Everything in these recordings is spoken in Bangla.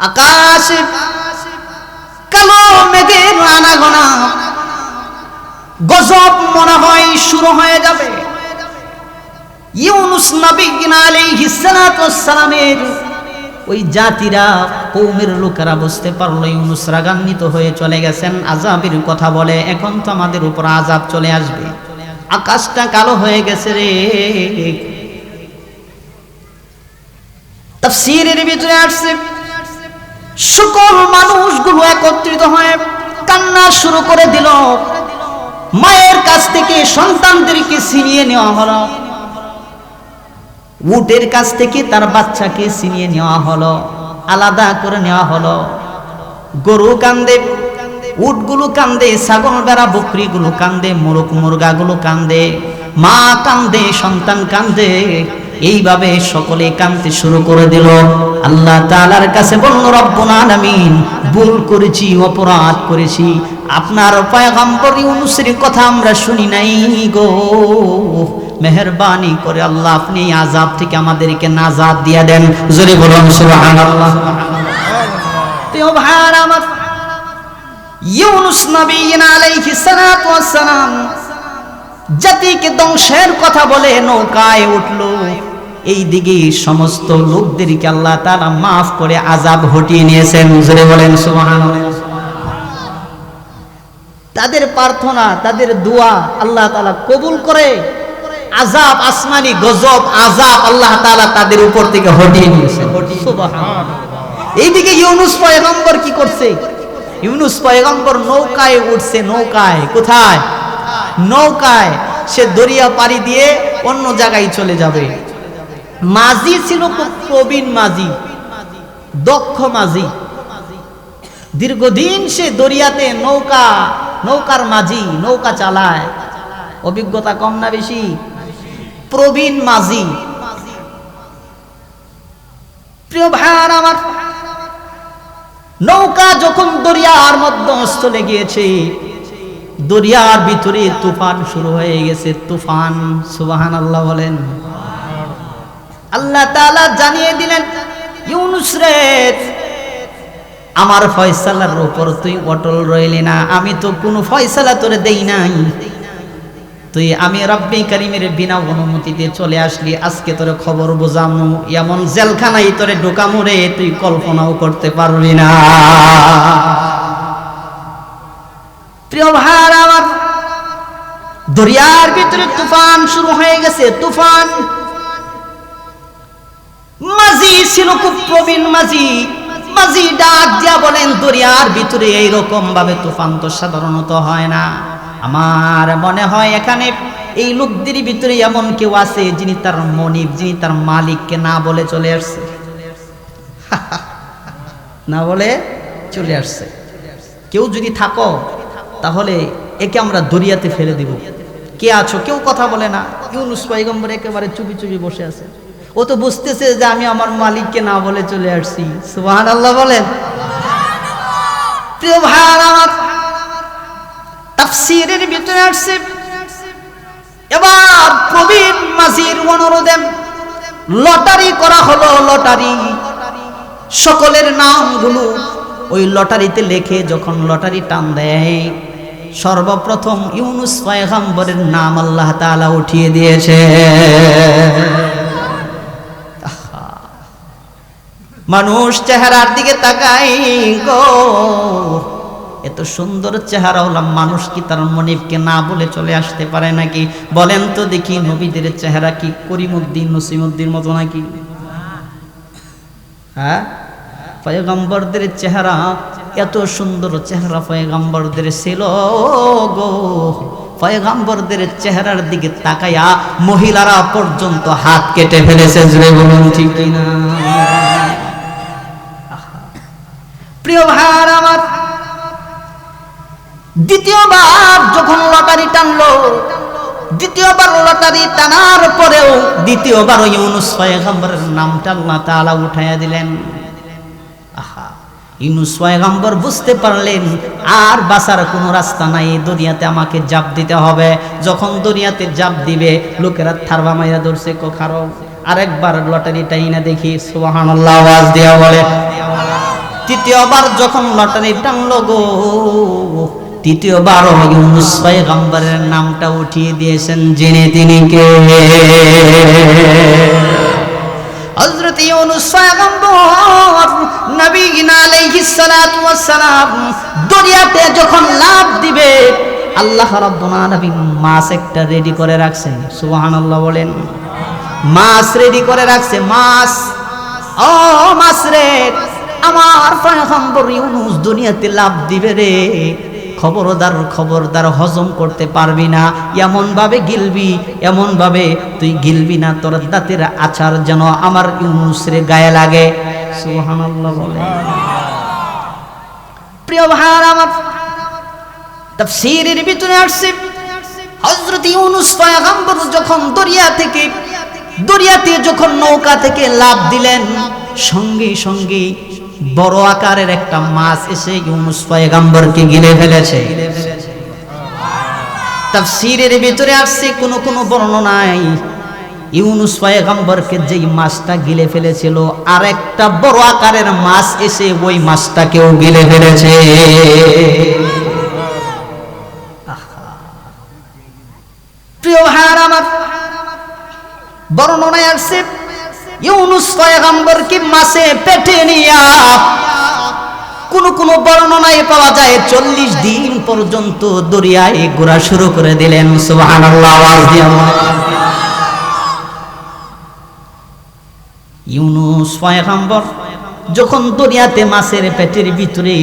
আকাশে, কালো মেঘের আনাগোনা। গজব মনে হয় শুরু হয়ে যাবে। ইউনুস নবী আলাইহিস সালাতু সালামের ওই জাতিরা কৌমের লোকেরা বুঝতে পারল ইউনুস রাগান্বিত হয়ে চলে গেছেন। আজাবের কথা বলে, এখন তো আমাদের উপর আজাব চলে আসবে। আকাশটা কালো হয়ে গেছে রে। তাফসীরের ভিতরে আসছে সকল মানুষগুলো একত্রিত হয়ে কান্না শুরু করে দিল। মায়ের কাছ থেকে সন্তানদেরকে ছিনিয়ে নেওয়া হলো। উটের কাছ থেকে তার বাচ্চাকে ছিনিয়ে নেওয়া হলো। আলাদা করে নেওয়া হলো। গরু কান্দে, উটগুলো কান্দে, ছাগল বেড়া, বকরিগুলো কান্দে, মোরগ মুরগাগুলো কান্দে, মা কান্দে, সন্তান কান্দে। এইভাবে সকলে কান্দতে শুরু করে দিল। আল্লাহ তাআলার কাছে বলল, রব্বুল আলামিন, ভুল করেছি, অপরাধ করেছি। আপনার পয়গম্বর ইউনুসের কথা আমরা শুনি নাই গো। মেহরবানি করে আল্লাহ আপনি আজাব থেকে আমাদেরকে নাজাত দিয়ে দেন। জোরে বলুন, সুবহানাল্লাহ। প্রিয় ভাইয়ার আমার, ইউনুস নবী আলাইহিস সালাতু ওয়াস সালাম জাতিকে ধ্বংসের কথা বলে নৌকায় উঠল। এই দিকে সমস্ত লোকদেরকে আল্লাহ তাআলা মাফ করে আজাব হটিয়ে নিয়েছেন। জোরে বলেন, সুবহানাল্লাহ। তাদের প্রার্থনা, তাদের দোয়া আল্লাহ তালা কবুল করে। আজাব আসমানি গজব আজাব আল্লাহ তাআলা তাদের উপর থেকে হটিয়ে নিয়েছেন। এইদিকে ইউনুস পয়গম্বর কি করছে? ইউনুস পয়গম্বর নৌকায় উঠছে, নৌকায়। কোথায়? নৌকায়। সে দরিয়া পাড়ি দিয়ে অন্য জায়গায় চলে যাবে। মাঝি ছিল খুব প্রবীণ মাঝি, দক্ষ মাঝি। দীর্ঘদিন সে দরিয়াতে নৌকা, নৌকার মাঝি, নৌকা চালায়। অভিজ্ঞতা কম না বেশি? প্রবীণ মাঝি। প্রিয় ভাইয়ার আমার, নৌকা যখন দরিয়ার মধ্যস্থলে গিয়েছে, দরিয়ার ভিতরে তুফান শুরু হয়ে গেছে। তুফান সুবাহান আল্লাহ বলেন। আল্লাহ তাআলা জানিয়ে দিলেন, ইউনুস রে, আমার ফয়সালার উপর তুই অটল রইলি না। আমি তো কোনো ফয়সালা তোরে দেই নাই। তুই আমি রব্বি কারিমের বিনা অনুমতিতে চলে আসলি। আজকে তোরে খবর বোঝামু। এমন জেলখানায় তোরে ঢোকামু রে, তুই কল্পনাও করতে পারবি না। প্রিয় ভাইয়ার আমার, দরিয়ার ভিতরে তুফান শুরু হয়ে গেছে। তুফান মাঝি ছিল খুব প্রবীণ মাঝি। মাঝি ডাক দিয়া বলেন, দরিয়ার ভিতরে এইরকম ভাবে তুফান তো সাধারণত হয় না। আমার মনে হয় এখানে এই লোকদের ভিতরে এমন কেউ আছে যিনি তার মনিব, যিনি তার মালিককে না বলে চলে আসছে। না বলে চলে আসছে। কেউ যদি থাকো, তাহলে একে আমরা দরিয়াতে ফেলে দিব। কে আছো? কেউ কথা বলে না। ইউনুস পয়গম্বর একেবারে চুপি চুপি বসে আছে। ও তো বুঝতেছে যে আমি আমার মালিককে না বলে চলে আসছি। সুবহান আল্লাহ বলেন ভিতরে আসছে। এবার প্রবীণ মাঝির অনুরোধে লটারি করা হলো লটারি। সকলের নামগুলো ওই লটারিতে লেখে যখন লটারি টান দেয়, সর্বপ্রথম ইউনুস পয়গম্বরের নাম আল্লাহ তাআলা উঠিয়ে দিয়েছে। মানুষ চেহারার দিকে তাকাই গো। এত সুন্দর চেহারা হলাম মানুষ কি তার মনিবকে না বলে চলে আসতে পারে নাকি? বলেন তো দেখি নবীদের চেহারা কি করিমুদ্দিন, নসিমুদ্দিন মতো নাকি? হ্যাঁ? পয়গম্বরদের চেহারা, এত সুন্দর চেহারা পয়গম্বরদের ছিল গো। পয়গম্বরদের চেহারার দিকে তাকায়া মহিলারা পর্যন্ত হাত কেটে ফেলেছে জুড়ে বলুন ঠিক কিনা? প্রিয় ভাইয়ার আমার, দ্বিতীয়বার যখন লটারি টানলো, দ্বিতীয়বার লটারি টানার পরেও দ্বিতীয়বার ওই ইউনুস পয়গম্বরের নামটা আল্লাহ তাআলা উঠাইয়া দিলেন। আহা, ইউনুস পয়গম্বর বুঝতে পারলেন, আর বাঁচার কোনো রাস্তা নাই, দুনিয়াতে আমাকে জাপ দিতে হবে। যখন দুনিয়াতে জাপ দিবে, লোকেরা থারবা মাইরা ধরছে কোখারো। আরেকবার লটারি টাইনা দেখি, সুবহানাল্লাহ, আওয়াজ দেওয়া বলে তৃতীয়বার যখন লটারি টানলো গো, তৃতীয়বার ইউনুস পয়গম্বরের নামটা উঠিয়ে দিয়েছেন, জেনে তিনি কে? হযরত ইউনুস পয়গম্বর নবীনা আলাইহিস সালাতু ওয়াস সালাম দরিয়াতে যখন লাফ দিবে, আল্লাহ রাব্বুল আলামিন মাছ একটা রেডি করে রাখছেন সুবহানাল্লাহ বলেন, মাছ রেডি করে রাখছে, মাছ। ও মাছ রে আমার পয়গম্বর ইউনুস দুনিয়াতে লাভ দিবে রে। খবরদার খবরদার হজম করতে পারবি না। এমন ভাবে গিলবি এমন ভাবে তুই গিলবি না। তোর দাঁতের আচার যেন আমার ইউনুস রে গায়ে লাগে। প্রিয় ভাই আমার তাফসীরের ভিতরে আসছে, হযরত ইউনুস পয়গম্বর যখন দরিয়া থেকে, দরিয়াতে যখন নৌকা থেকে লাভ দিলেন, সঙ্গে সঙ্গে বড় আকারের একটা মাছ এসে ইউনুস পয়গম্বরকে গিলে ফেলেছে। তাফসীরের ভিতরে আসছে, কোন কোন বর্ণনায় ইউনুস পয়গম্বরকে যেই মাছটা গিলে ফেলেছিল আর একটা বড় আকারের মাছ এসে ওই মাছটাকেও গিলে ফেলেছে। প্রিয় ভাইয়ার আমার বর্ণনায় আসছে ইউনুস পয়গম্বরকে মাছে পেটে নিয়া কোন কোন বর্ণনায় পাওয়া যায়, চল্লিশ দিন পর্যন্ত দরিয়ায় ঘোরা শুরু করে দিলেন। ইউনুস পয়গম্বর যখন দরিয়াতে মাছের পেটের ভিতরে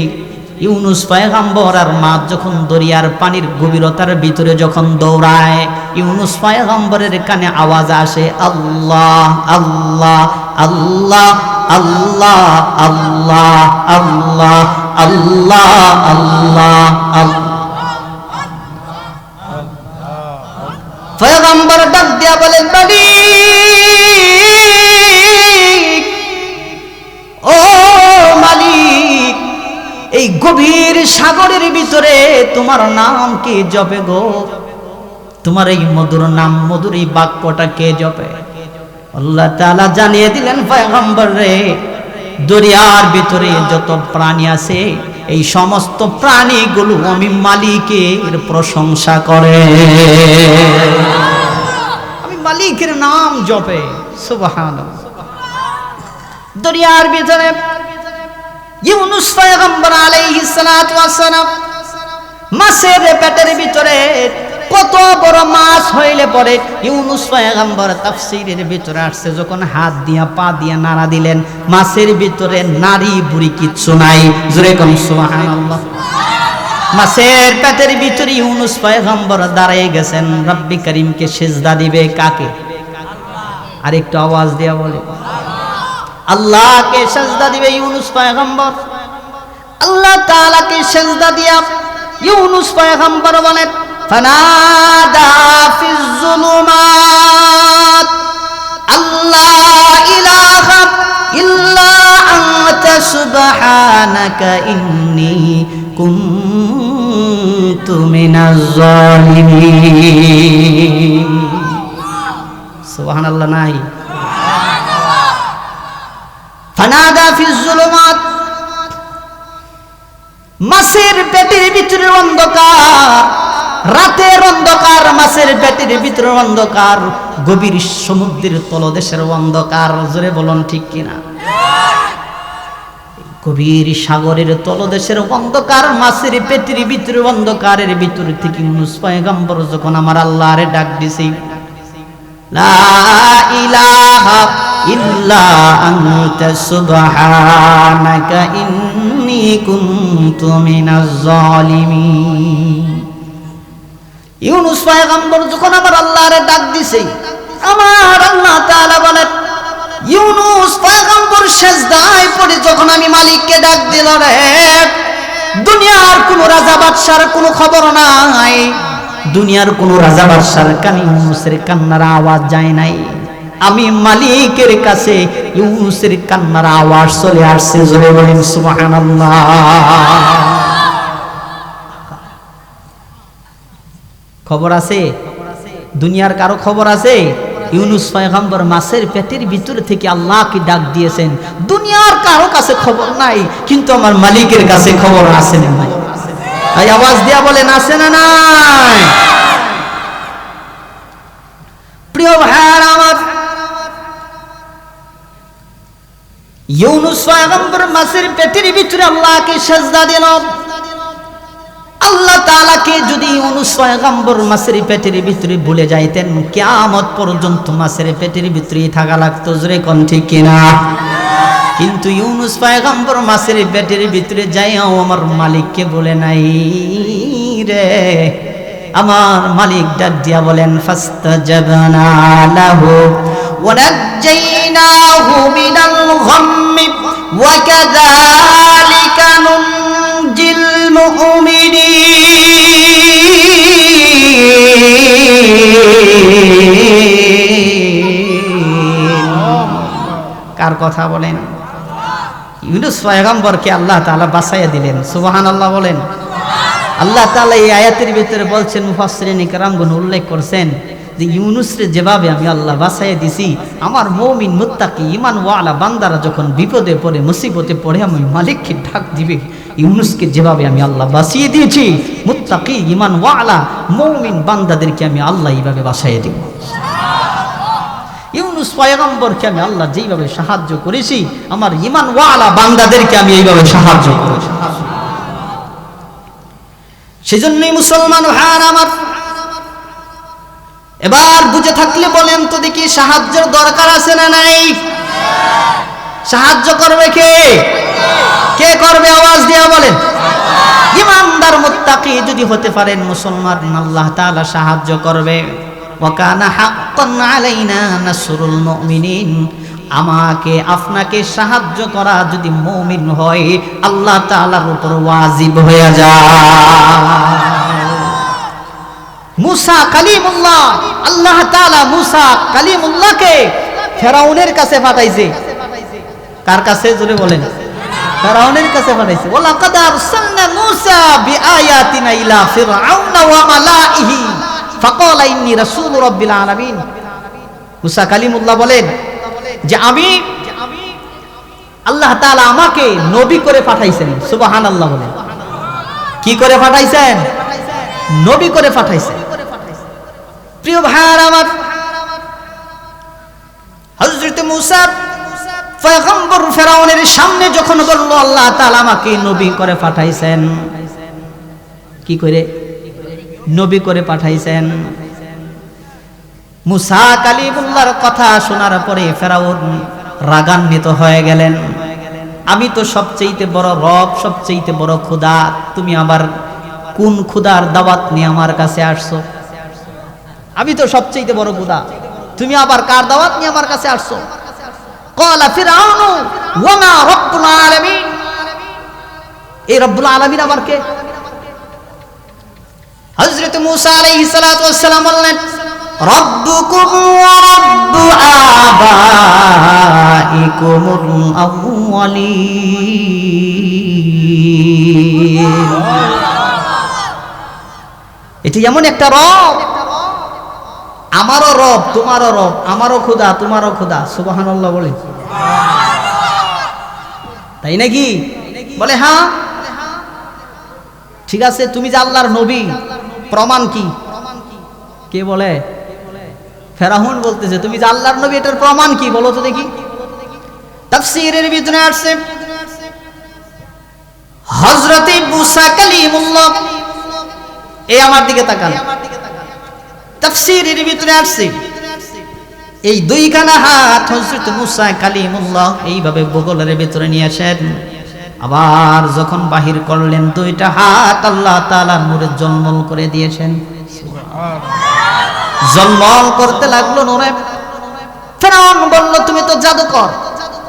ইউনুস পয়গাম্বর আর মাছ যখন দরিয়ার পানির গভীরতার ভিতরে যখন দৌড়ায়, ইউনুস পয়গাম্বরের কানে আওয়াজ আসে, আল্লাহ আল্লাহ আল্লাহ আল্লাহ আল্লাহ আল্লাহ আল্লাহ আল্লাহ আল্লাহ। পয়গাম্বর ডাক দিয়া বলেন বাড়ি ও মালিক এই গভীর সাগরের ভিতরে তোমার নাম কে জপে গো? তোমার এই মধুর নাম, মধুর এই বাক্যটা কে জপে? আল্লাহ তাআলা জানিয়ে দিলেন, পয়গম্বর রে, দরিয়ার ভিতরে যত প্রাণী আছে, এই সমস্ত প্রাণীগুলো আমি মালিকের প্রশংসা করে। আমি মালিকের নাম জপে, সুবহানাল্লাহ। দরিয়ার ভিতরে ইউনুস পয়গম্বর আলাইহিস সালাতু ওয়াস সালাম মাছের পেটের ভিতরে কত বড় মাছ হইলে পরে ইউনুস পয়গম্বর তাফসীরের ভিতরে আসছে, যখন হাত দিয়া, পা দিয়া নাড়া দিলেন, মাছের ভিতরে নারী বুড়ি কিচ্ছু নাই। জোরে কম সুবহানাল্লাহ। মাছের পেটের ভিতরে ইউনুস পয়গম্বর দাঁড়িয়ে গেছেন, রব্বি করিমকে সেজদা দিবে কাকে? আর একটু আওয়াজ দেয়া বলে। আল্লাহকে সেজদা দিবে ইউনুস পয়গম্বর। আল্লাহ তাআলাকে সেজদা দিয়া ইউনুস পয়গম্বর বলেন, ফানাদা ফিজ জুলুমাত, আল্লাহ ইলাহা ইল্লা আনতা সুবহানাকা ইন্নী কুনতু মিনাজ জালিমিন। সুবহানাল্লাহ, নাই। মাছের ভিতরে অন্ধকার, রাতের অন্ধকার ভিতরে অন্ধকার, গভীর সমুদ্রের তলদেশের অন্ধকার, জোরে বলুন ঠিক কিনা? গভীর সাগরের তলদেশের অন্ধকার মাছের পেটের ভিতরে অন্ধকারের ভিতর থেকে যখন আমার আল্লাহরে ডাক দিছে, লা ইলাহা ইল্লা আনতা সুবহানাকা ইন্নী কুনতু মিনাজ জালিমিন। ইউনুস পয়গম্বর যখন আমার আল্লাহরে ডাক দিছে, আমার আল্লাহ তাআলা বলেন, ইউনুস পয়গম্বর সেজদায় পড়ে যখন আমি মালিককে ডাক দিল রে, দুনিয়ার কোন রাজা বাদশার কোনো খবর নাই। দুনিয়ার কোন রাজা বাদশার কানে ইউনুসের কান্নার আওয়াজ যায় নাই। আমি মালিকের কাছে ইউনুসের কান্নার আওয়াজ চলে আসছে, জোরে বলেন, সুবহানাল্লাহ। খবর আছে? দুনিয়ার কারও খবর আছে? ইউনুস পয়গম্বর মাছের পেটের ভিতর থেকে আল্লাহকে ডাক দিয়েছেন, দুনিয়ার কারও কাছে খবর নাই, কিন্তু আমার মালিকের কাছে খবর আছে না নাই? আওয়াজ দিয়া বলেন, আছে না নাই প্রিয় ভাইয়ার আমার ইউনুস পয়গম্বর মাছের পেটের ভিতরে আল্লাহকে সেজদা দিল। আল্লাহ তাআলাকে যদি ইউনুস পয়গম্বর মাছের পেটের ভিতরে ভুলে যাইতেন, কিয়ামত পর্যন্ত মাছের পেটের ভিতরেই থাকা লাগতো, জোরে কোন ঠিক কিনা? কিন্তু ইউনুস পয়গম্বর মাছের পেটের ভিতরে যাইও আমার মালিককে বলে নাই রে। আমার মালিক ডাক দিয়া বলেন, ফাস্তাজাবনা লাহু। ونجيناه من الغم وكذلك ننجي المؤمنين কার কথা বলেন ইউনুস পয়গম্বরকে আল্লাহ তাআলা বাঁচাইয়া দিলেন সুবহান আল্লাহ বলেন আল্লাহ তাআলা এই আয়াতের ভিতরে বলছেন, মুফাসসিরিন ইকরামগণ উল্লেখ করছেন যে ইউনুসরে যেভাবে আমি আল্লাহ বাসায় দিছি, আমার মৌমিন মুত্তাকি ইমান ওয়ালা বান্দারা যখন বিপদে পড়ে, মুসিবতে পড়ে, আমি মালিককে ডাক দিবে। ইউনুসকে যেভাবে আমি আল্লাহ বাঁচিয়ে দিয়েছি, মুত্তাকি ইমান ওয়ালা মৌমিন বান্দাদেরকে আমি আল্লাহ এইভাবে বাসায় দিব। ইউনুস পয়গম্বরকে আমি আল্লাহ যেইভাবে সাহায্য করেছি, আমার ইমান ওয়ালা বান্দাদেরকে আমি এইভাবে সাহায্য করেছি। সেজন্যই মুসলমান ভাইয়ার আমার। এবার বুঝে থাকলে বলেন তো দেখি সাহায্যের দরকার আছে না নাই? সাহায্য করবে কে? কে করবে আওয়াজ দিয়া বলেন? ইমানদার মুত্তাকি যদি হতে পারেন মুসলমান, আল্লাহ তাআলা সাহায্য করবে। ওয়াকানা হাক্কান আলাইনা নাসরুল মুমিনিন। আমাকে, আপনাকে সাহায্য করা যদি মুমিন হয়, আল্লাহ তাআলার উপর ওয়াজিব হয়ে যায়। মুসা কালিমুল্লাহ। আল্লাহ তাআলা মুসা কালিমুল্লাহকে ফেরাউনের কাছে পাঠাইছে। কার কাছে? জোরে বলেন। ফেরাউনের কাছে মুসা বলেন যে আমি আল্লাহ আমাকে নবী করে পাঠাইছেন। সুবহানাল্লাহ বলেন। কি করে পাঠাইছেন? নবী করে পাঠাইছেন প্রিয় ভাইয়ার আমার, হযরত মুসা পয়গম্বর ফেরাউনের সামনে যখন বলল, আল্লাহ তাআলা আমাকে নবী করে পাঠাইছেন। কি করে? নবী করে পাঠাইছেন। মুসা কালিমুল্লাহর কথা শোনার পরে ফেরাউন রাগান্বিত হয়ে গেলেন। আমি তো সবচেয়েতে বড় রব সবচেয়েতে বড় খোদা, তুমি আবার কোন খুদার দাওয়াত নিয়ে আমার কাছে আসছো? আমি তো সবচেয়ে বড় খুদা তুমি আবার কার দাওয়াত নিয়ে আমার কাছে আসছো? কলা ফিরাউনু ওয়ামা রব্বুল আলামিন। এই রব্বুল আলামিন আবার হযরত মূসা আলাইহিস সালাতু ওয়াস সালাম বললেন এটি এমন একটা রব। আমারও রব, তোমারও রব, আমারও খুদা, তোমারও খুদা। সুবহানাল্লাহ বলে। তাই নাকি? বলে হ্যাঁ। ঠিক আছে, তুমি যে আল্লাহর নবী, প্রমাণ কি? কে বলে? ফেরাহুন বলতেছে, তুমি যে আল্লাহর নবী, এটার প্রমাণ কি? বলো তো দেখি। তাফসীরের ভিতরে আসছে, হযরতে মুসা কালিমুল্লাহ এই আমার দিকে তাকান। তাফসীরের ভিতরে আসছে। এই দুইখানা হাত হযরত মুসা কালিমুল্লাহ এইভাবে বগলের ভিতরে নিয়ে আসেন। আবার যখন বাহির করলেন দুইটা হাত আল্লাহ তাআলা নূরে জন্মল করে দিয়েছেন। জন্মল করতে লাগল নূরে। ফেরাউন বলল তুমি তো জাদুকর।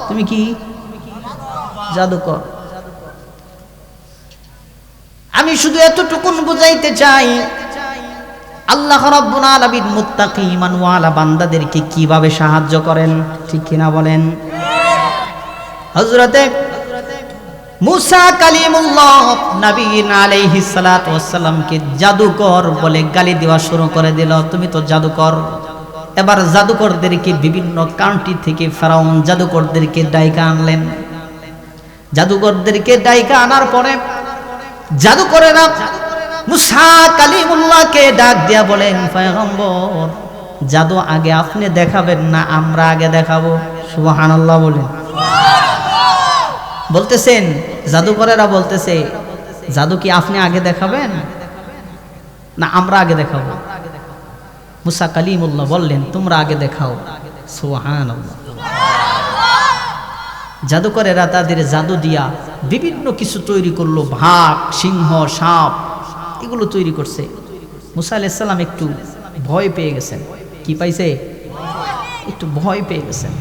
তুমি কি? জাদুকর। আমি শুধু এতটুকুন বুঝাইতে চাই, আল্লাহ রাব্বুল আলামিন মুত্তাকি ঈমানওয়ালা বান্দাদেরকে কীভাবে সাহায্য করেন? ঠিক কিনা বলেন? হযরতে মুসা কালিমুল্লাহ নবীন আলাইহিস সালাতু ওয়াসসালামকে জাদুকর বলে গালি দেওয়া শুরু করে দিল। তুমি তো জাদুকর। এবার জাদুকরদেরকে বিভিন্ন কান্ট্রি থেকে ফেরাউন জাদুকরদেরকে ডাইকা আনলেন। জাদুকরদেরকে ডাইকা আনার পরে জাদুকরেরা মুসা কালিমুল্লাহকে ডাক দিয়া বলেন, পয়গম্বর, জাদু আগে আপনি দেখাবেন না আমরা আগে দেখাবো। সুবহানাল্লাহ বলেন। বলতেছেন, জাদুকরেরা বলতেছে, জাদু কি আপনি আগে দেখাবেন? না, আমরা আগে দেখাবো। মুসা কালিমুল্লাহ বললেন, তোমরা আগে দেখাও। সুহান জাদুকরেরা তাদের জাদু দিয়া বিভিন্ন কিছু তৈরি করল, ভাগ, সিংহ, সাপ, এগুলো তৈরি করছে। মুসা আলাইসাল্লাম একটু ভয় পেয়ে গেছেন। কি পাইছে? একটু ভয় পেয়ে গেছেন।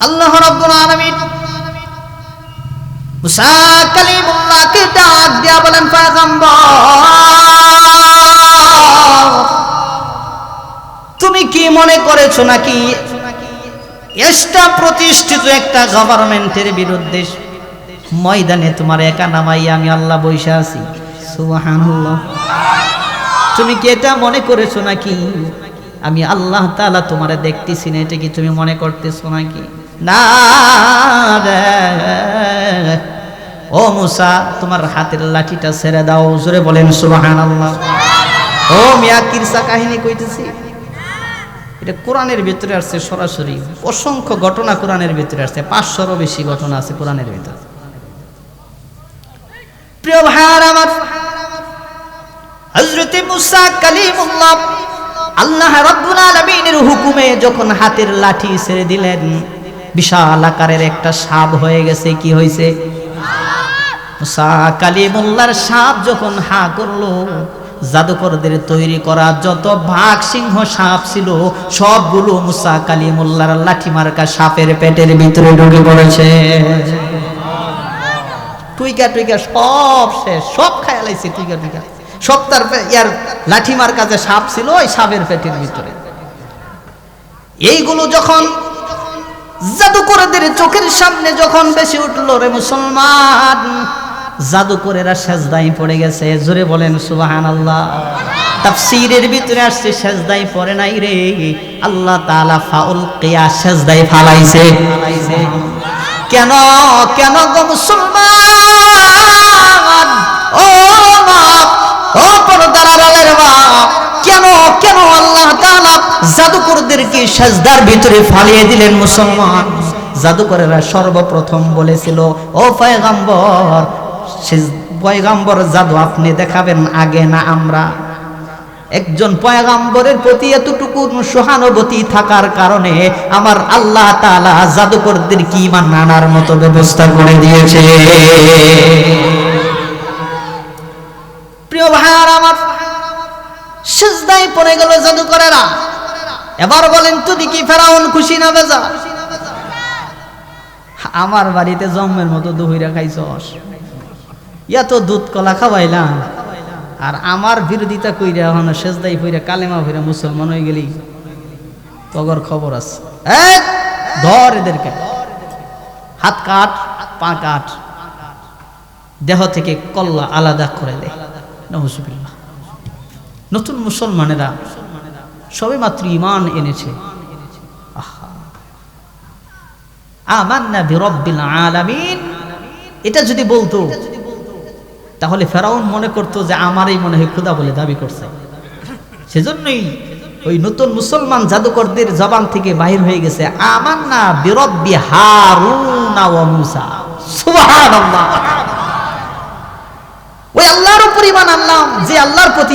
আল্লাহ তুমি কি মনে করেছ নাকি এসটা প্রতিষ্ঠিত একটা গভর্নমেন্টের বিরুদ্ধে ময়দানে তোমার একা নামাই আমি আল্লাহ বৈশা আছি। তুমি কি এটা মনে করেছ নাকি? আমি আল্লাহ তাআলা তোমারে দেখতেছি না, এটা কি তুমি মনে করতেছো নাকি? না ও মুসা, তোমার হাতের লাঠিটা ছেড়ে দাও, জোরে বলেন সুবহানাল্লাহ। ও মিয়া, কিরসা কাহিনী কইতেছি। এটা কোরআনের ভিতরে আসছে সরাসরি। অসংখ্য ঘটনা কোরআনের ভিতরে আসছে। পাঁচশোরও বেশি ঘটনা আছে কোরআনের ভিতরে। প্রিয় ভাইয়ার আমার, হযরতে মুসা কালিমুল্লাহ আল্লাহ রাব্বুল আলামিনের হুকুমে যখন হাতের লাঠি ছেড়ে দিলেন, বিশাল আকারের একটা সাপ হয়ে গেছে, কি হয়েছে? মুসা কালিমুল্লাহর সাপ যখন হা করল জাদুকরদের তৈরি করা যত ভাগ সিংহ সাপ ছিল, সবগুলো মুসা কালিমুল্লাহর লাঠি মার্কা সাপের পেটের ভিতরে ঢুকে পড়েছে। টুইকা টুইকা সব শেষ, সব খায়ালাইছে টুইকা টুইকা। সব তার ইয়ার লাঠি মার যে সাপ ছিল, ওই সাপের পেটের ভিতরে। এইগুলো যখন জাদুকরদের চোখের সামনে যখন বেশি উঠল রে মুসলমান জাদুকরেরা সেজদাই পড়ে গেছে। জোরে বলেন সুবাহান আল্লাহ তাফসীরের ভিতরে আসছে সেজদাই পড়ে নাই রে। আল্লাহ তাআলা ফাউল কিয়া সেজদাই ফালাইছে। কেন কেন গো মুসলমান? ও মা, ও পর্দার মা, কেন কেন আল্লাহ তাআলা জাদুকরদেরকে সেজদার ভিতরে ফালিয়ে দিলেন মুসলমান? জাদুকরেরা সর্বপ্রথম বলেছিল, ও পয়গাম্বর সে পয়গাম্বর জাদু আপনি দেখাবেন আগে না আমরা। একজন পয়গাম্বরের প্রতি এতটুকু সহানুভূতি থাকার কারণে আমার আল্লাহ তাআলা জাদুকরদের কি ইমান আনার মতো ব্যবস্থা করে দিয়েছে। আমার পড়ে এবার বলেন ফেরাউন খুশি না বেজা? আমার বাড়িতে জন্মের মতো দহিরা খাইছস। এত দুধ কলা খাওয়াইলাম। আর আমার বিরোধিতা কইরা এখন সেজদাই কইরা কালেমা হইরা মুসলমান হয়ে গেলি। তগর খবর আছে। এই, ধর এদেরকে। হাত কাট পা কাট। দেহ থেকে কল্লা আলাদা করে দে। নহুসুবিল্লাহ নতুন মুসলমানেরা সবে মাত্র ইমান এনেছে। আহা। আমান্না বিরব্বিল আলামিন। এটা যদি বলতো তাহলে ফেরাউন মনে করতো যে আমারই মনে হয় খুদা বলে দাবি করছে। সেজন্যই ওই নতুন মুসলমান জাদুকরদের জবান থেকে বাহির হয়ে গেছে, আমান্না বিরব্বি হারুনা ওয়া মুসা।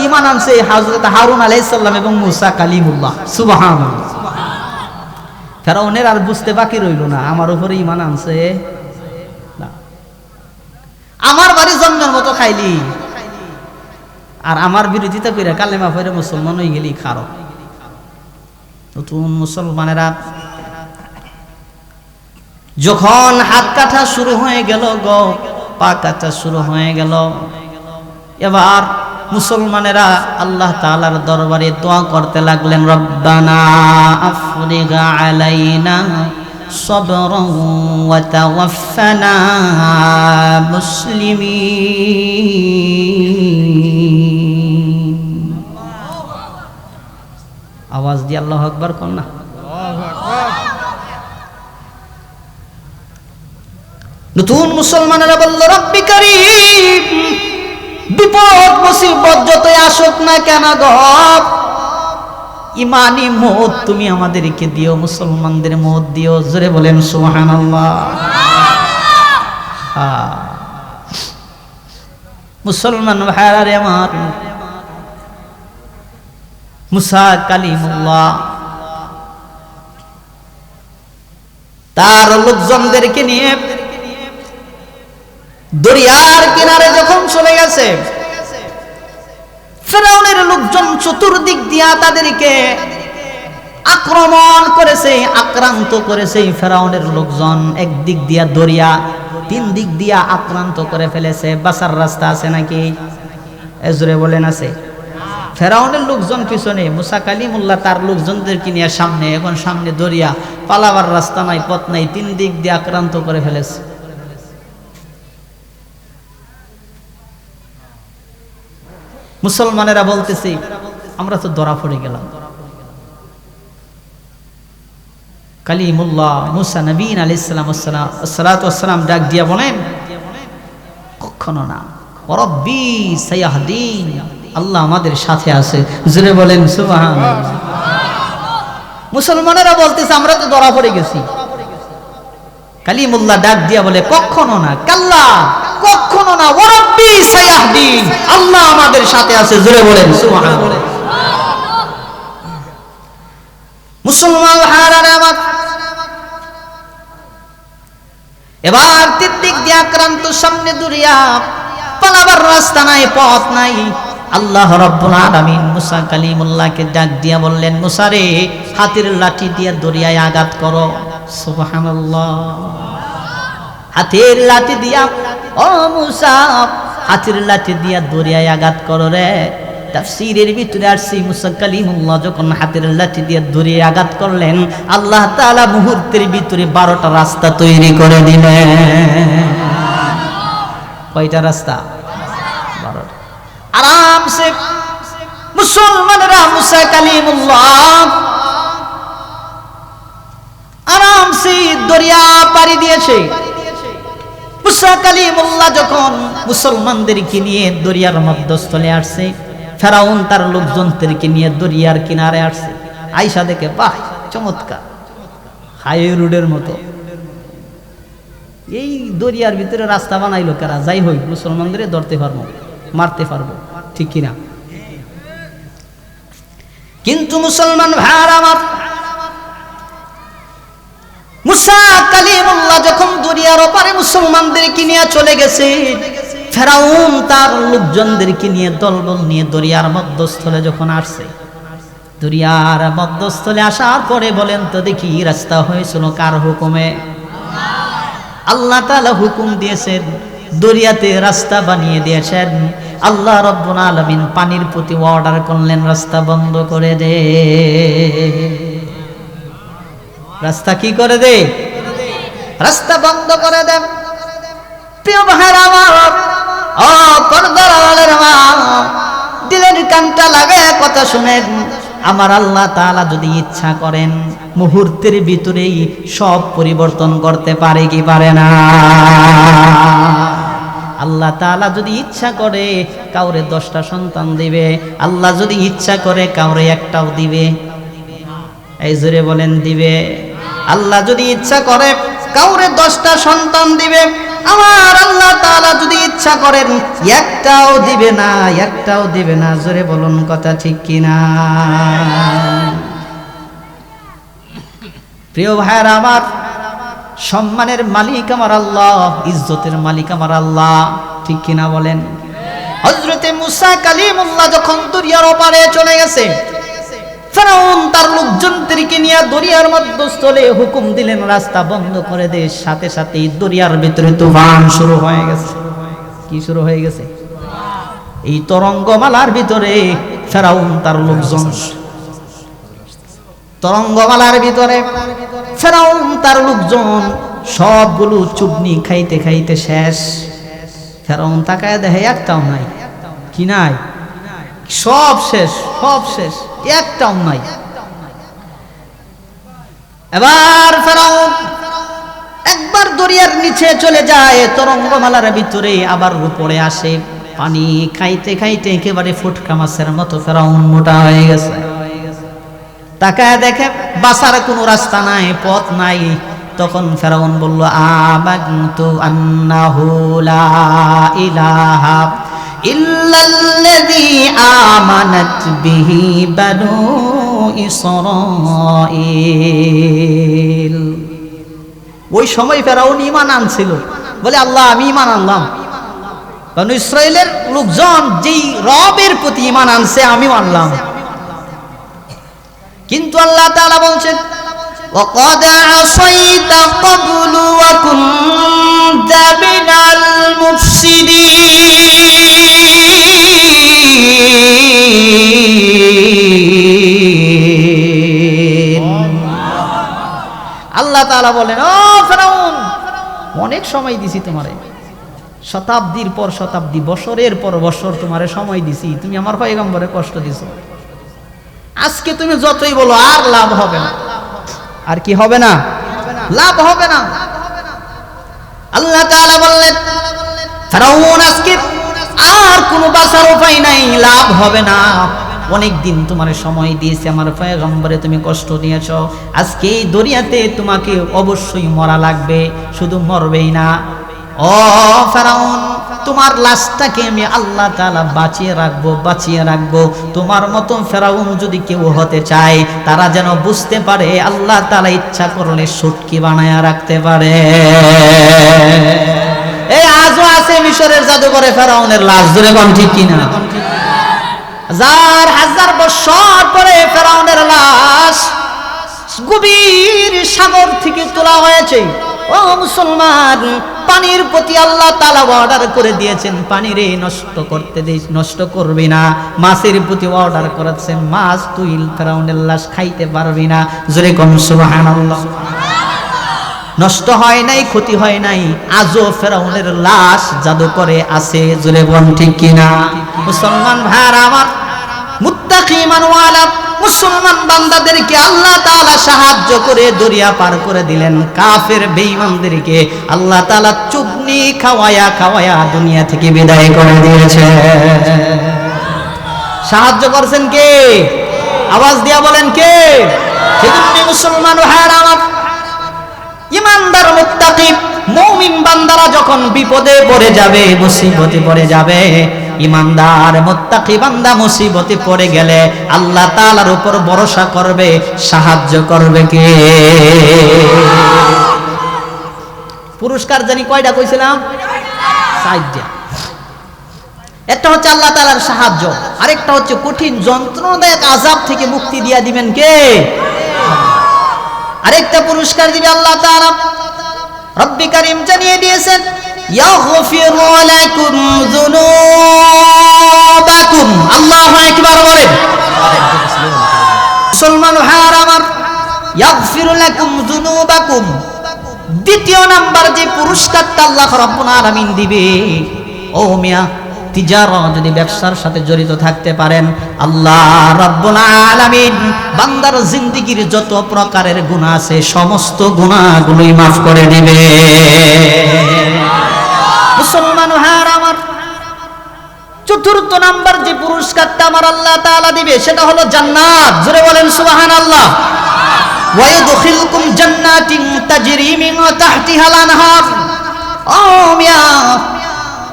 ইমান হারুন এবং মুসা ফেরাউনের আর বুঝতে বাকি রইল না, আমার উপরে ইমান আনছে। না। আমার বাড়ি জন্মের মতো খাইলি। আর আমার বিরোধিতা করে কালেমা ফেরে মুসলমান হয়ে গেলি, খারো। নতুন মুসলমানেরা যখন হাত কাটা শুরু হয়ে গেল গ, পা কাটা শুরু হয়ে গেল। এবার মুসলমানেরা আল্লাহ তাআলার দরবারে দোয়া করতে লাগলেন, রব্বানা আফরিগা আলাইনা صبرا وتوفنا مسلمين আওয়াজ দিয়ে আল্লাহ আকবার কর না নতুন মুসলমানেরা বলল রব্বি করিম বিপদ মুসিবত যতই আসুক না কেন গপ ইমানি মত তুমি আমাদেরকে দিও, মুসলমানদের মত দিও। জোরে বলেন সুহান মুসলমান ভাইরা রে আমার। মুসা কালিমুল্লাহ। তার লোকজনদেরকে নিয়ে দরিয়ার কিনারে যখন চলে গেছে ফেরাউনের লোকজন চতুর্দিক দিয়া তাদেরকে আক্রমণ করেছে, আক্রান্ত করেছে ফেরাউনের লোকজন। একদিক দিয়া দরিয়া তিন দিক দিয়া আক্রান্ত করে ফেলেছে। বাসার রাস্তা আছে নাকি? এজরে বলেন আছে। ফেরাউনের লোকজন পিছনে, মুসা কালিমুল্লাহ তার লোকজনদেরকে নিয়ে সামনে, এখন সামনে দরিয়া, পালাবার রাস্তা নাই, পথ নাই তিন দিক দিয়ে আক্রান্ত করে ফেলেছে। মুসলমানেরা বলতেছে, আমরা তো ধরা পড়ে গেলাম। কালিমুল্লাহ মুসা নবীন আলি ইসলাম সালাতাম ডাক দিয়া বলেন, কখনো না। সাইয়াহদিন আল্লাহ আমাদের সাথে আছে। বলেন মুসলমানেরা বলতেছে, আমরা তো ধরা পড়ে গেছি। কালিমুল্লাহ ডাক দিয়া বলে, কখনো না, কাল্লা। কখনো না ওরব্বি সাইয়াহদিন আল্লাহ আমাদের সাথে আছে জুড়ে বলেন মুসলমান আমার। এবার তিদ্দিক দিয়ে আক্রান্ত সামনে দুরিয়া, পালাবার রাস্তা নাই, পথ নাই। আল্লাহ রব্বুল আলামিন মুসা কালিমুল্লাহকে ডাক দিয়া বললেন, মুসা রে, হাতির লাঠি দিয়ে দরিয়ায় আঘাত করো। সুবহানাল্লাহ। হাতের লাঠি দিয়া ও মুসা, হাতির লাঠি দিয়া দরিয়ায় আঘাত করো রে। তাফসীরের ভিতরে আসছি, মুসা কালিমুল্লাহ যখন হাতের লাঠি দিয়ে দরিয়ায় আঘাত করলেন, আল্লাহ তাআলা মুহূর্তের ভিতরে বারোটা রাস্তা তৈরি করে দিলেন। কয়টা রাস্তা? বারোটা। আরামসে মুসলমানরা মুসা কালিমুল্লাহ আরামসে দরিয়া পাড়ি দিয়েছে। মুসা কালিমুল্লাহ যখন মুসলমানদেরকে নিয়ে দরিয়ার মধ্যস্থলে আসছে, ফেরাউন তার লোকজনদেরকে নিয়ে দরিয়ার কিনারে আসছে। আইসা দেখে, বাহ, চমৎকার। হাই রোডের মতো। এই দরিয়ার ভিতরে রাস্তা বানাইলো কারা? যাই হই মুসলমানদের ধরতে পারব, মারতে পারব, ঠিক কিনা? কিন্তু মুসলমান ভাইয়ার আমার মুসা কালিমুল্লাহ যখন দরিয়ার ওপারে মুসলমানদেরকে নিয়ে চলে গেছে, ফেরাউন তার লোকজনদেরকে নিয়ে, দলবল নিয়ে দরিয়ার মধ্যস্থলে যখন আসছে। দরিয়ার মধ্যস্থলে আসার পরে বলেন, তো দেখি রাস্তা হয়েছিল কার হুকুমে? আল্লাহ তালা হুকুম দিয়েছেন, দরিয়াতে রাস্তা বানিয়ে দিয়েছেন। আল্লাহ রব্বুল আলমিন পানির প্রতি অর্ডার করলেন, রাস্তা বন্ধ করে দে। রাস্তা কি করে দে? রাস্তা বন্ধ করে দেন প্রিয় ভাইরা আমার দিলের কানটা লাগে, কথা শুনেন। আমার আল্লাহ তাআলা যদি ইচ্ছা করেন, মুহূর্তের ভিতরেই সব পরিবর্তন করতে পারে কি পারে না? আল্লাহ তাআলা যদি ইচ্ছা করে, কাউরে দশটা সন্তান দিবে। আল্লাহ যদি ইচ্ছা করে, কাউরে একটাও দিবে। এই জোরে বলেন, দিবে। আল্লাহ যদি ইচ্ছা করে, কাউরে দশটা সন্তান দিবে। আমার আল্লাহ তাআলা যদি ইচ্ছা করেন, একটাও দিবে না, একটাও দিবে না। জোরে বলুন, কথা ঠিক কিনা? প্রিয় ভাইয়ের, আমার সম্মানের মালিক আমার আল্লাহ, ইজ্জতের মালিক আমার আল্লাহ। ঠিক কিনা বলেন? হজরতে মুসা কালিমুল্লাহ যখন দুরিয়ার ওপারে চলে গেছে ফেরাউন তার লোকজন লোকজনদেরকে নিয়ে দরিয়ার মধ্যস্থলে হুকুম দিলেন, রাস্তা বন্ধ করে দে। সাথে সাথে দরিয়ার ভিতরে তুফান শুরু হয়ে গেছে। কি শুরু হয়ে গেছে? এই তরঙ্গমালার ভিতরে ফেরাউন তার লোকজন। তরঙ্গমালার ভিতরে ফেরাউন তার লোকজন। সবগুলো চুবনি খাইতে খাইতে শেষ। ফেরাউন তাকায় দেখে একটাও নাই। কি নাই? সব শেষ সব শেষ, একটাও নাই। এবার ফেরাউন একবার দরিয়ার নিচে চলে যায়, তরঙ্গমালার ভিতরে আবার উপরে আসে। পানি খাইতে খাইতে একেবারে ফুটকা মাছের মতো ফেরাউন মোটা হয়ে গেছে। তাকায় দেখে বাসার কোনো রাস্তা নাই, পথ নাই। তখন ফেরাউন বলল আমান্তু আন্নাহু লা ইলাহা ইল্লাল্লাযী আমানাত বিহি বানু ইসরাঈল ওই সময় ফেরাউন ইমান আনছিল বলে আল্লাহ আমি ইমান আনলাম কারণ ইসরায়েলের লোকজন যেই রবের প্রতি ইমান আনছে আমিও আনলাম কিন্তু আল্লাহ তাআলা বলছেন وقد عصيت قبل وكنت من المفسدين আল্লাহ বলেন, ও ফেরাউন, অনেক সময় দিছি তোমারে। শতাব্দীর পর শতাব্দী, বছরের পর বছর তোমারে সময় দিছি। তুমি আমার পয়গম্বরে কষ্ট দিছো। আজকে তুমি যতই বলো, আর লাভ হবে না। আর কি হবে না? লাভ হবে না। আল্লাহ তাআলা বললেন, ফেরাউন আজকে আর কোনো বাঁচার উপায় নাই, লাভ হবে না। অনেক দিন তোমার সময় দিয়েছে আমার পয়গম্বরে, তুমি কষ্ট দিয়েছ। আজকে এই দরিয়াতে তোমাকে অবশ্যই মরা লাগবে, শুধু মরবেই না। ও ফেরাউন, তোমার লাশটাকে আমি আল্লাহ তাআলা বাঁচিয়ে রাখব বাঁচিয়ে রাখব। তোমার মতো ফেরাউন যদি কেউ হতে চায়, তারা যেন বুঝতে পারে, আল্লাহ তাআলা ইচ্ছা করলে সুটকি বানায়া রাখতে পারে। এই আজও আছে মিশরের জাদুঘরে ফেরাউনের লাশ, ধরে কোন ঠিক কিনা? হাজার হাজার বছর পরে ফেরাউনের লাশ গভীর সাগর থেকে তোলা হয়েছে। ও মুসলমান, পানির প্রতি আল্লাহ তালা অর্ডার করে দিয়েছেন, পানিরে নষ্ট করতে দিস নষ্ট করবি না। মাছের প্রতি অর্ডার করেছেন মাছ তুই ফেরাউনের লাশ খাইতে পারবি না। জোরে কম, সুবহানাল্লাহ। নষ্ট হয় নাই, ক্ষতি হয় নাই, আজও ফেরাউনের লাশ জাদু করে আছে, জোরে বন ঠিক কিনা? মুসলমান ভাইয়ার আমার মুসলমান বান্দাদেরকে আল্লাহ তাআলা সাহায্য করে দরিয়া পার করে দিলেন। কাফের বেঈমানদেরকে আল্লাহ তাআলা চুগনি খাওয়ায়া খাওয়ায়া দুনিয়া থেকে বিদায় করে দিয়েছে। সাহায্য করছেন কে? আওয়াজ দিয়া বলেন কে? সেজন্য মুসলমান আমার মুমিন বান্দারা যখন বিপদে পড়ে যাবে, মুসিবতে পড়ে যাবে, ইমানদার, মুত্তাকি বান্দা মুসিবতে পড়ে গেলে আল্লাহ তাআলার উপর ভরসা করবে, সাহায্য করবে কে? পুরস্কার জানি কয়টা কইছিলাম? একটা হচ্ছে আল্লাহ তাআলার সাহায্য, আরেকটা হচ্ছে কঠিন যন্ত্রণাদায়ক আযাব থেকে মুক্তি দিয়া দিবেন কে? আরেকটা পুরস্কার দিবে আল্লাহ তাআলা। রব্বি করিম জানিয়ে দিয়েছেন, ইয়াগফিরু লাকুম যুনুবাকুম। আল্লাহু আকবার বলেন। মুসলমান ভাইয়ার ইয়াগফিরু লাকুম যুনুবাকুম। দ্বিতীয় নাম্বার যে পুরস্কারটা আল্লাহ রাব্বুল আলামিন দিবে, ও মিয়া যদি ব্যবসার সাথে জড়িত থাকতে পারেন, আল্লাহ বান্দার জিন্দেগীর যত প্রকারের আছে, সমস্ত মাফ করে দিবে। মুসলমান হার আমার, চতুর্থ নাম্বার যে পুরস্কারটা আমার আল্লাহ তাআলা দিবে, সেটা হলো জান্নাত। জোরে বলেন, সুবহানাল্লাহ। ওয়াইদখিলকুম জান্নাতিন তাজরি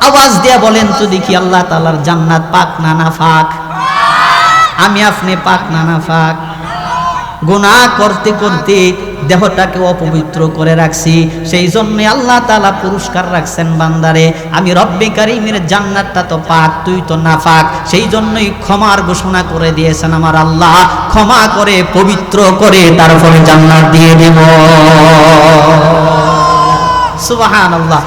আওয়াজ দিয়া বলেন, তো দেখি আল্লাহ তাআলার জান্নাত পাক না না ফাক? আমি আপনি পাক না না ফাক? গুনাহ করতে করতে দেহটাকে অপবিত্র করে রাখছি। সেই জন্য আল্লাহ তালা পুরস্কার রাখছেন বান্দারে, আমি রব্বে কারিমের জান্নাতটা তো পাক, তুই তো না পাক সেই জন্যই ক্ষমার ঘোষণা করে দিয়েছেন আমার আল্লাহ। ক্ষমা করে, পবিত্র করে, তারপরে জান্নাত দিয়ে দেব। সুবহানাল্লাহ।